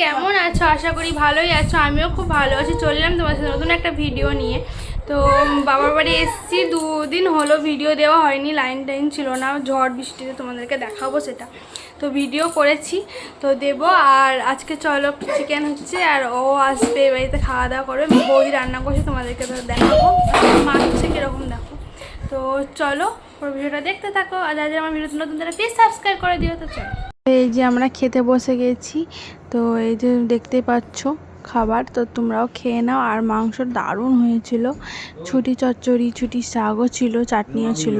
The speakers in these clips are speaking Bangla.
কেমন আছো? আশা করি ভালোই আছো। আমিও খুব ভালো আছি। চললাম তোমার সাথে নতুন একটা ভিডিও নিয়ে। তো বাবার বাড়ি এসেছি। দুদিন হলো ভিডিও দেওয়া হয়নি লাইন টাইন ছিল না। ঝড় বৃষ্টিতে তোমাদেরকে দেখাবো সেটা। তো ভিডিও করেছি, তো দেব। আর আজকে চলো চিকেন হচ্ছে, আর ও আসবে বাড়িতে খাওয়া দাওয়া করবে। বই রান্না করছে, তোমাদেরকে দেখাবো। মা হচ্ছে কীরকম, দেখো। তো চলো ভিডিওটা দেখতে থাকো। আর যারা আমার ভিডিও নতুন তারা প্লিজ সাবস্ক্রাইব করে দিও। তো চলো। এই যে আমরা খেতে বসে গেছি, তো এই যে দেখতে পাচ্ছ খাবার, তো তোমরাও খেয়ে নাও। আর মাংস দারুণ হয়েছিল। ছুটি চচ্চড়ি, ছুটি শাকও ছিল, চাটনিও ছিল।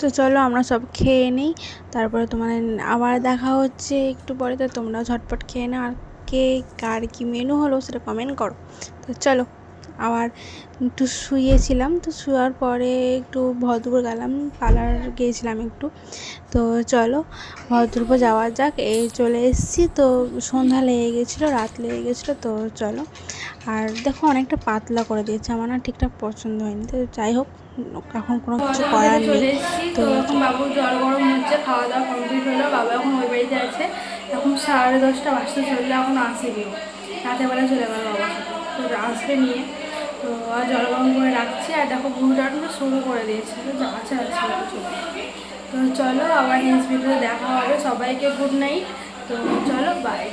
তো চলো আমরা সব খেয়ে নিই। তারপরে তোমার আবার দেখা হচ্ছে একটু পরে, তো তোমরাও ঝটপট খেয়ে নাও। আর কে, কার কি মেনু হলো সেটা কমেন্ট করো। তো চলো। আবার একটু শুয়েছিলাম তো শুয়ার পরে একটু ভদ্রপুর গেলাম পার্লার গিয়েছিলাম একটু। তো চলো ভদ্রপুর যাওয়া যাক এই চলে এসেছি তো সন্ধ্যা লেগে গেছিল রাত লেগে গেছিল তো চলো। আর দেখো অনেকটা পাতলা করে দিয়েছে আমার না ঠিকঠাক পছন্দ হয়নি তো যাই হোক এখন কোনো কিছু করার নেই। তো এখন বাবুর জল গরম হচ্ছে খাওয়া দাওয়া কমপ্লিট হলো বাবা এখন ওই বাড়িতে আছে। এখন সাড়ে দশটা বাজতে চললে এখন আসেনি রাতের বেলা চলে গেল সাথে। তো আসবে নিয়ে। তো আর জল গরম করে রাখছি, আর দেখো ঘুরটা শুরু করে দিয়েছি আছে আছে চলে তো চলো আবার নেক্সট ভিডিও দেখা হবে, সবাইকে গুড নাইট তো চলো বাই